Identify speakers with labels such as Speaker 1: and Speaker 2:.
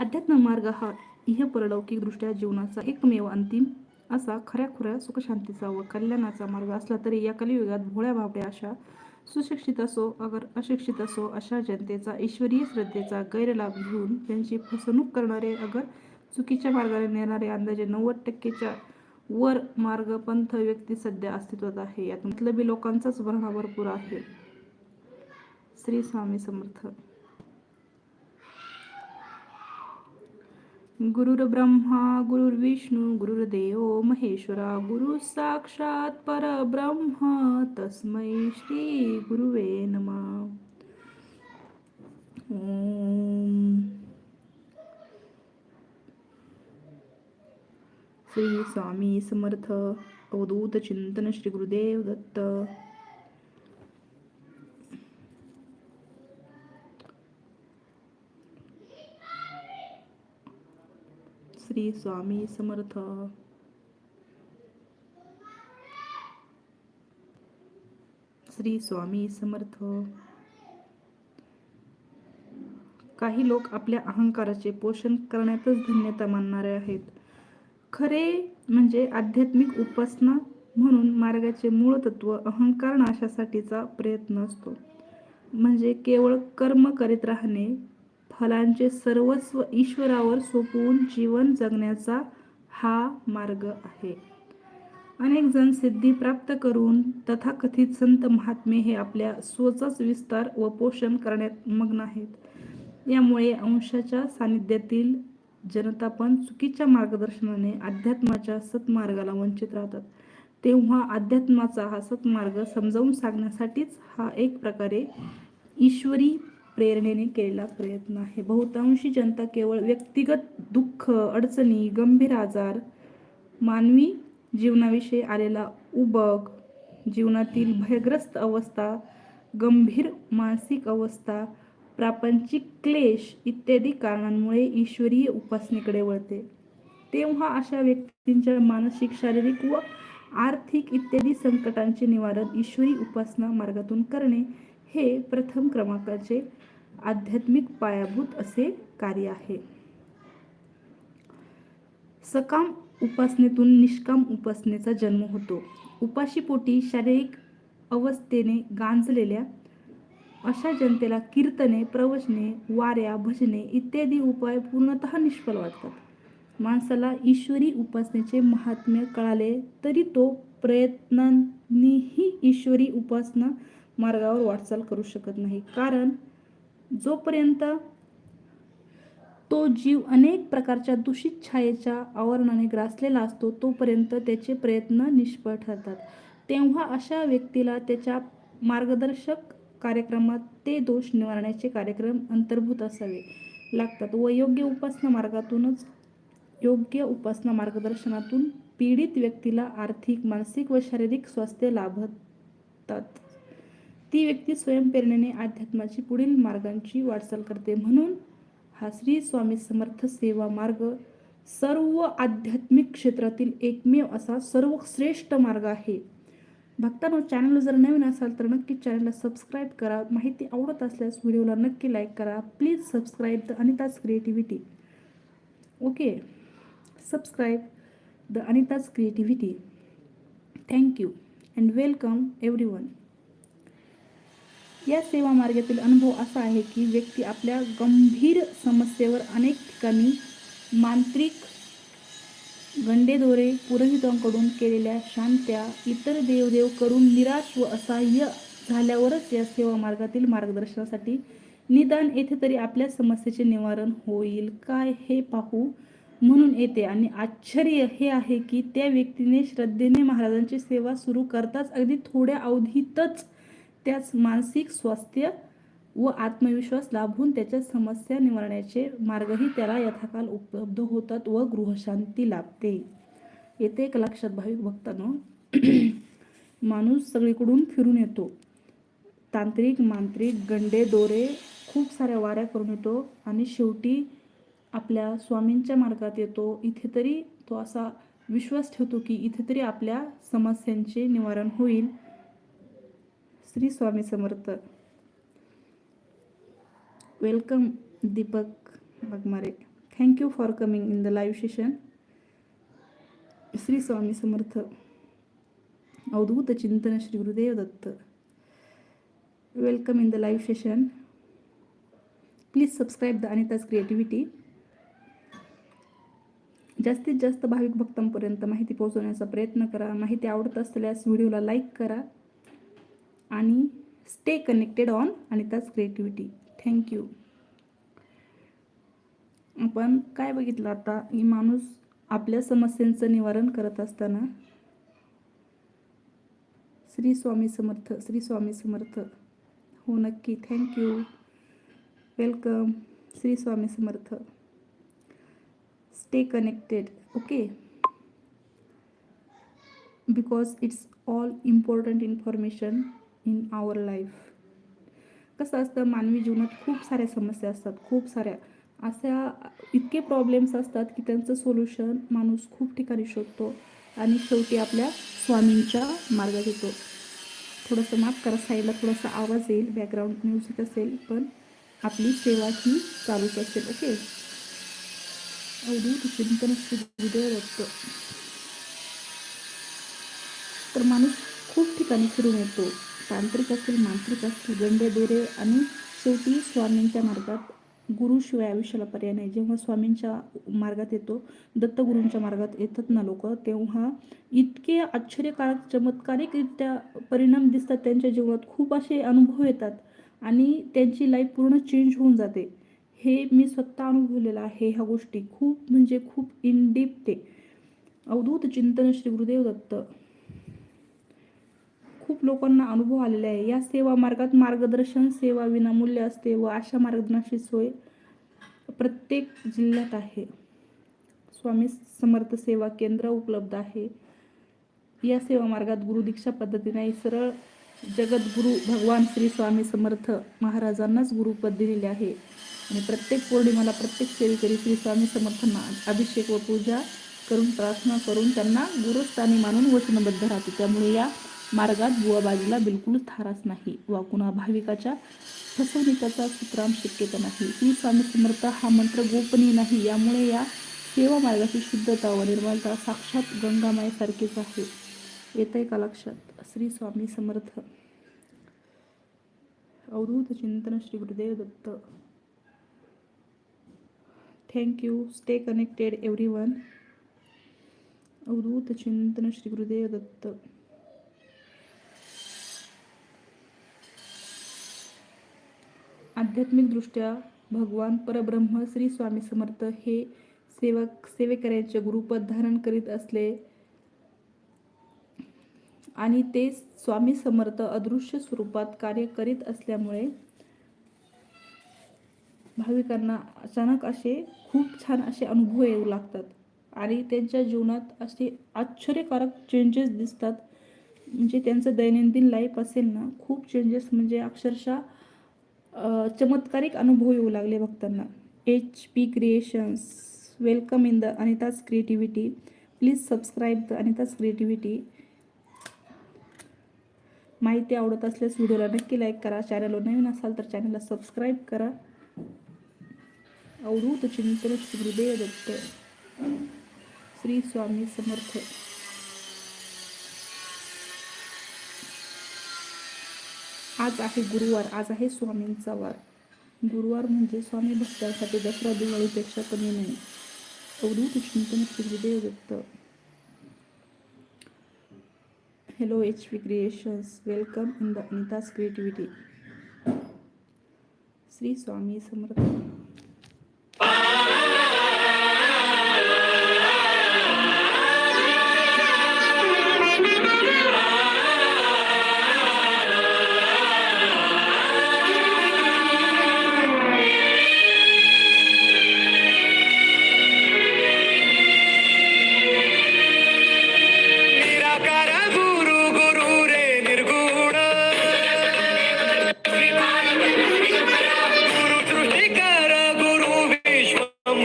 Speaker 1: अध्यात्म मार्ग हा इह परलौकिक दृष्ट्या जीवनाचा एकमेव अंतिम असा खऱ्या खुऱ्या सुखशांतीचा व कल्याणाचा मार्ग असला तरी या कलियुगात भोळ्या भाबड्या अशा सुशिक्षित असो अगर अशिक्षित असो अशा जनतेचा ईश्वरीय श्रद्धेचा गैरलाभ घेऊन त्यांची फसवणूक करणारे अगर चुकीच्या मार्गाने नेणारे अंदाजे नव्वद टक्केच्या वर मार्ग पंथ व्यक्ती सध्या अस्तित्वात आहे. यात मतलबी लोकांचाच भरणा भरपूर आहे. श्री स्वामी समर्थ. गुरुर् ब्रह्मा गुरुर्विष्णू गुरुर्देव महेश्वरा गुरु साक्षात परब्रह्म. तस्मै श्री गुरुवे नमः. श्री स्वामी समर्थ अवधूत चिंतन श्री गुरुदेव दत्त. श्री स्वामी समर्थ. श्री स्वामी समर्थ. काही लोक आपल्या अहंकाराचे पोषण करण्यातच धन्यता मानणारे आहेत. खरे म्हणजे आध्यात्मिक उपासना म्हणून मार्गाचे मूळ तत्व अहंकार नाशासाठीचा प्रयत्न असतो. म्हणजे केवळ कर्म करीत राहणे फलांचे सर्वस्व ईश्वरावर सोपवून जीवन जगण्याचा हा मार्ग आहे. अनेक जण सिद्धी प्राप्त करून तथाकथित संत महात्मे हे आपल्या स्वचाच विस्तार व पोषण करण्यात मग्न आहेत. यामुळे अंशाच्या सानिध्यातील जनता पण चुकीच्या मार्गदर्शनाने अध्यात्माच्या सत्मार्गाला वंचित राहतात. तेव्हा अध्यात्माचा हा सत्मार्ग समजावून सांगण्यासाठीच हा एक प्रकारे ईश्वरी प्रेरणेने केलेला प्रयत्न आहे. बहुतांशी जनता केवळ व्यक्तिगत दुःख अडचणी गंभीर आजार मानवी जीवनाविषयी आलेला उबग जीवनातील भयग्रस्त अवस्था गंभीर मानसिक अवस्था प्रापंचिक क्लेश इत्यादी कारणांमुळे ईश्वरीय उपासनेकडे वळते. तेव्हा अशा व्यक्तींच्या मानसिक शारीरिक व आर्थिक इत्यादी संकटांचे निवारण ईश्वरी उपासना मार्गातून करणे हे प्रथम क्रमांकाचे आध्यात्मिक पायाभूत असे कार्य आहे. सकाम उपासनेतून निष्काम उपासनेचा जन्म होतो. उपाशीपोटी शारीरिक अवस्थेने गांजलेल्या अशा जनतेला कीर्तने प्रवचने वाऱ्या भजने इत्यादी उपाय पूर्णतः निष्फल वाटतात. माणसाला ईश्वरी उपासनेचे महात्म्य कळाले तरी तो प्रयत्नांनीही ईश्वरी उपासना मार्गावर वाटचाल करू शकत नाही. कारण जोपर्यंत तो जीव अनेक प्रकारच्या दूषित छायेच्या आवरणाने ग्रासलेला असतो तोपर्यंत त्याचे प्रयत्न निष्फळ ठरतात. तेव्हा अशा व्यक्तीला त्याच्या मार्गदर्शक कार्यक्रमात ते दोष निवारण्याचे कार्यक्रम अंतर्भूत असावे लागतात. व योग्य उपासना मार्गातूनच योग्य उपासना मार्गदर्शनातून पीडित व्यक्तीला आर्थिक मानसिक व शारीरिक स्वास्थ्य लाभतात. ती व्यक्ती स्वयंप्रेरणेने अध्यात्माची पुढील मार्गांची वाटचाल करते म्हणून हा श्री स्वामी समर्थ सेवा मार्ग सर्व आध्यात्मिक क्षेत्रातील एकमेव असा सर्वश्रेष्ठ मार्ग आहे. भक्तांनो चॅनल जर नवीन असाल तर नक्की चॅनलला सबस्क्राईब करा. माहिती आवडत असल्यास व्हिडिओला नक्की लाईक करा. Please subscribe the Anita's creativity okay subscribe the Anita's creativity thank you and welcome everyone या सेवा मार्गातील अनुभव असा आहे की व्यक्ती आपल्या गंभीर समस्येवर अनेक ठिकाणी मांत्रिक गंडेदोरे पुरोहितांकडून केलेल्या शांत्या इतर देवदेव करून निराश व असहाय्य झाल्यावरच या सेवा मार्गातील मार्गदर्शनासाठी निदान येथे तरी आपल्या समस्येचे निवारण होईल. काय हे पाहू म्हणून येते आणि आश्चर्य हे आहे की त्या व्यक्तीने श्रद्धेने महाराजांची सेवा सुरू करताच अगदी थोड्या अवधीतच त्याच मानसिक स्वास्थ्य व आत्मविश्वास लाभून त्याच्या समस्या निवारण्याचे मार्गही त्याला यथाकाल उपलब्ध होतात व गृहशांती लाभते. येथे एक लक्षात भाविक भक्तांनो माणूस सगळीकडून फिरून येतो. तांत्रिक मांत्रिक गंडे दोरे खूप साऱ्या वाऱ्या करून येतो आणि शेवटी आपल्या स्वामींच्या मार्गात येतो. इथे तरी तो असा विश्वास ठेवतो की इथे तरी आपल्या समस्यांचे निवारण होईल. Shri Swami Samarth. Welcome Deepak Waghmare thank you for coming in the live session Shri Swami Samarth Avadhoot चिंतन Shri Gurudev Datta welcome in the live session please subscribe the Anita's creativity जास्तीत जास्त भाविक भक्तांपर्यंत माहिती पोहोचवण्याचा प्रयत्न करा. माहिती आवडत असल्यास व्हिडिओला लाईक करा. आणि stay connected on Anita's creativity thank you आपण काय बघितलं आता? ही माणूस आपल्या समस्यांचं निवारण करत असताना श्री स्वामी समर्थ श्री स्वामी समर्थ. हो नक्की. Thank you welcome Shri Swami Samarth. Stay connected okay because it's all important information in our life कसं असतं मानवी जीवनात खूप साऱ्या समस्या असतात खूप साऱ्या. अशा इतके प्रॉब्लेम्स असतात की त्यांचं सोल्युशन माणूस खूप ठिकाणी शोधतो आणि शेवटी आपल्या स्वामींच्या मार्गात येतो. थोडंसं माफ करा साईडला थोडासा आवाज येईल बॅकग्राऊंड म्युझिक असेल पण आपली सेवा ही चालूच असेल ओके अवधूत चिंतन श्री गुरुदेव तर माणूस खूप ठिकाणी फिरून येतो तांत्रिक असेल मांत्रिक असेल गंडेदोरे आणि शेवटी स्वामींच्या मार्गात गुरुशिवाय आयुष्याला पर्याय नाही. जेव्हा स्वामींच्या मार्गात येतो दत्तगुरूंच्या मार्गात येतात ना लोक तेव्हा इतके आश्चर्यकारक चमत्कारिकरित्या परिणाम दिसतात. त्यांच्या जीवनात खूप असे अनुभव येतात आणि त्यांची लाईफ पूर्ण चेंज होऊन जाते. हे मी स्वतः अनुभवलेलं आहे ह्या गोष्टी. खूप म्हणजे खूप इन डीप ते. अवधूत चिंतन श्री गुरुदेव दत्त. खूप लोकांना अनुभव आलेला आहे. या सेवा मार्गात मार्गदर्शन सेवा विनामूल्य असते व अशा मार्गदर्शनाची सोय प्रत्येक जिल्ह्यात आहे. स्वामी समर्थ सेवा केंद्र उपलब्ध आहे. या सेवा मार्गात गुरुदीक्षा पद्धतीने सरळ जगद्गुरु भगवान श्री स्वामी समर्थ महाराजांनाच गुरुपद दिलेले आहे. आणि प्रत्येक पौर्णिमाला प्रत्येक सेवेकरी श्री स्वामी समर्थांना अभिषेक व पूजा करून प्रार्थना करून त्यांना गुरुस्थानी मानून वचनबद्ध राहते. त्यामुळे या मार्गात बुवाबाजीला बिलकुल थाराच नाही. वा कुणा भाविकाच्या फसवणुकीचा सुतराम शक्यता नाही. श्री स्वामी समर्थ हा मंत्र गोपनीय नाही. यामुळे या सेवा मार्गाची शुद्धता व निर्मलता साक्षात गंगामायेसारखीच आहे. येत आहे का लक्षात? श्री स्वामी समर्थ. अवधूत चिंतन Shri Gurudev Datta. Thank you stay connected everyone Avadhoot चिंतन श्री गुरुदेव दत्त. आध्यात्मिकदृष्ट्या भगवान परब्रह्म श्री स्वामी समर्थ हे सेवक सेवेकऱ्यांचे गुरुपद धारण करीत असले आणि ते स्वामी समर्थ अदृश्य स्वरूपात कार्य करीत असल्यामुळे भाविकांना अचानक असे खूप छान असे अनुभव येऊ लागतात आणि त्यांच्या जीवनात असे आश्चर्यकारक चेंजेस दिसतात. म्हणजे त्यांचं दैनंदिन लाईफ असेल ना खूप चेंजेस म्हणजे अक्षरशः चमत्कारिक अनुभव येऊ लागले भक्तांना. H P creations welcome in the Anita's creativity please subscribe the Anita's creativity माहिती आवडत असल्यास व्हिडिओला नक्की लाईक करा. चॅनलवर नवीन असाल तर चॅनलला सबस्क्राईब करा. अवधूत चिंतन श्री गुरुदेव दत्त. श्री स्वामी समर्थ. आज आहे गुरुवार आज आहे स्वामींचा वार. गुरुवार म्हणजे स्वामी भक्तांसाठी दसरा दिवाळीपेक्षा कमी नाही. अवधूत चिंतन श्री व्यक्त. Hello H P creations welcome in the Anita's creativity Shri Swami Samarth.